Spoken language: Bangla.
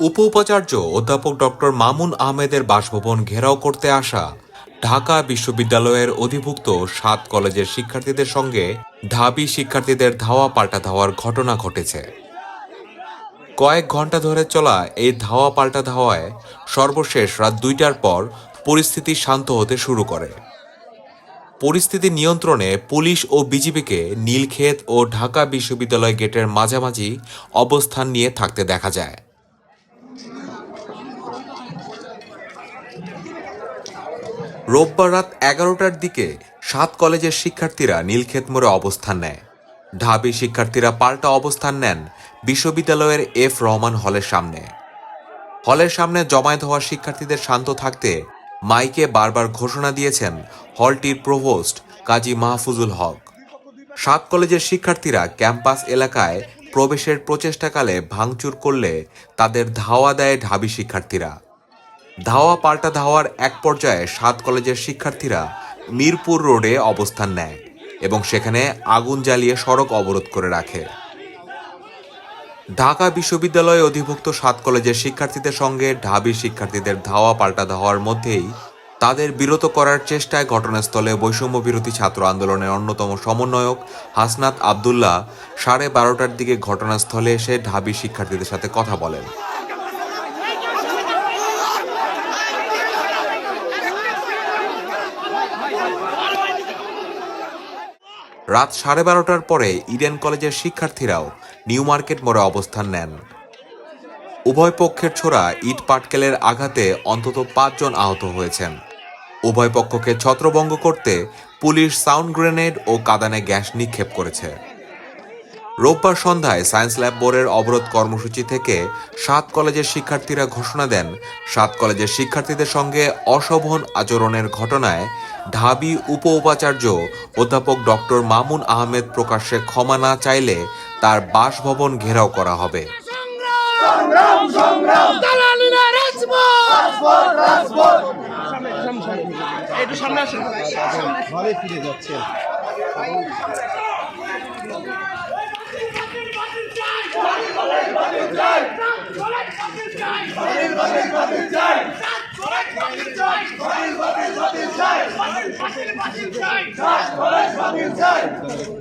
উপ উপাচার্য অধ্যাপক ডক্টর মামুন আহমেদের বাসভবন ঘেরাও করতে আসা ঢাকা বিশ্ববিদ্যালয়ের অধিভুক্ত সাত কলেজের শিক্ষার্থীদের সঙ্গে ঢাবি শিক্ষার্থীদের ধাওয়া পাল্টা ধাওয়ার ঘটনা ঘটেছে। কয়েক ঘণ্টা ধরে চলা এই ধাওয়া পাল্টা ধাওয়ায় সর্বশেষ রাত দুইটার পর পরিস্থিতি শান্ত হতে শুরু করে। পরিস্থিতি নিয়ন্ত্রণে পুলিশ ও বিজিবিকে নীলক্ষেত ও ঢাকা বিশ্ববিদ্যালয় গেটের মাঝামাঝি অবস্থান নিয়ে থাকতে দেখা যায়। রোববার রাত এগারোটার দিকে সাত কলেজের শিক্ষার্থীরা নীলক্ষেত মোড়ে অবস্থান নেয়। ঢাবি শিক্ষার্থীরা পাল্টা অবস্থান নেন বিশ্ববিদ্যালয়ের এফ রহমান হলের সামনে। হলের সামনে জমায়েত হওয়া শিক্ষার্থীদের শান্ত থাকতে মাইকে বারবার ঘোষণা দিয়েছেন হলটির প্রভোস্ট কাজী মাহফুজুল হক। সাত কলেজের শিক্ষার্থীরা ক্যাম্পাস এলাকায় প্রবেশের প্রচেষ্টাকালে ভাঙচুর করলে তাদের ধাওয়া দেয় ঢাবি শিক্ষার্থীরা। ধাওয়া পাল্টা ধাওয়ার এক পর্যায়ে সাত কলেজের শিক্ষার্থীরা মিরপুর রোডে অবস্থান নেয় এবং সেখানে আগুন জ্বালিয়ে সড়ক অবরোধ করে রাখে। ঢাকা বিশ্ববিদ্যালয়ে অধিভুক্ত সাত কলেজের শিক্ষার্থীদের সঙ্গে ঢাবি শিক্ষার্থীদের ধাওয়া পাল্টা ধাওয়ার মধ্যেই তাদের বিরত করার চেষ্টায় ঘটনাস্থলে বৈষম্য বিরোধী ছাত্র আন্দোলনের অন্যতম সমন্বয়ক হাসনাত আবদুল্লাহ সাড়ে বারোটার দিকে ঘটনাস্থলে এসে ঢাবি শিক্ষার্থীদের সাথে কথা বলেন। রাত সাড়ে বারোটার পরে ইডেন কলেজের শিক্ষার্থীরাও নিউ মার্কেট মোড়ে অবস্থান নেন। উভয় পক্ষের ছোড়া ইট পাটকেলের আঘাতে অন্তত পাঁচজন আহত হয়েছেন। উভয় পক্ষকে ছত্রভঙ্গ করতে পুলিশ সাউন্ড গ্রেনেড ও কাদানে গ্যাস নিক্ষেপ করেছে। রোববার সন্ধ্যায় সায়েন্স ল্যাব বোর্ডের অবরোধ কর্মসূচি থেকে সাত কলেজের শিক্ষার্থীরা ঘোষণা দেন। সাত কলেজের শিক্ষার্থীদের সঙ্গে অশোভন আচরণের ঘটনায় ঢাবি উপ উপাচার্য অধ্যাপক ডক্টর মামুন আহমেদ প্রকাশ্যে ক্ষমা না চাইলে তার বাসভবন ঘেরাও করা হবে। একটু সামনে আসুন। ঘরে ফিরে যাচ্ছে। Fight!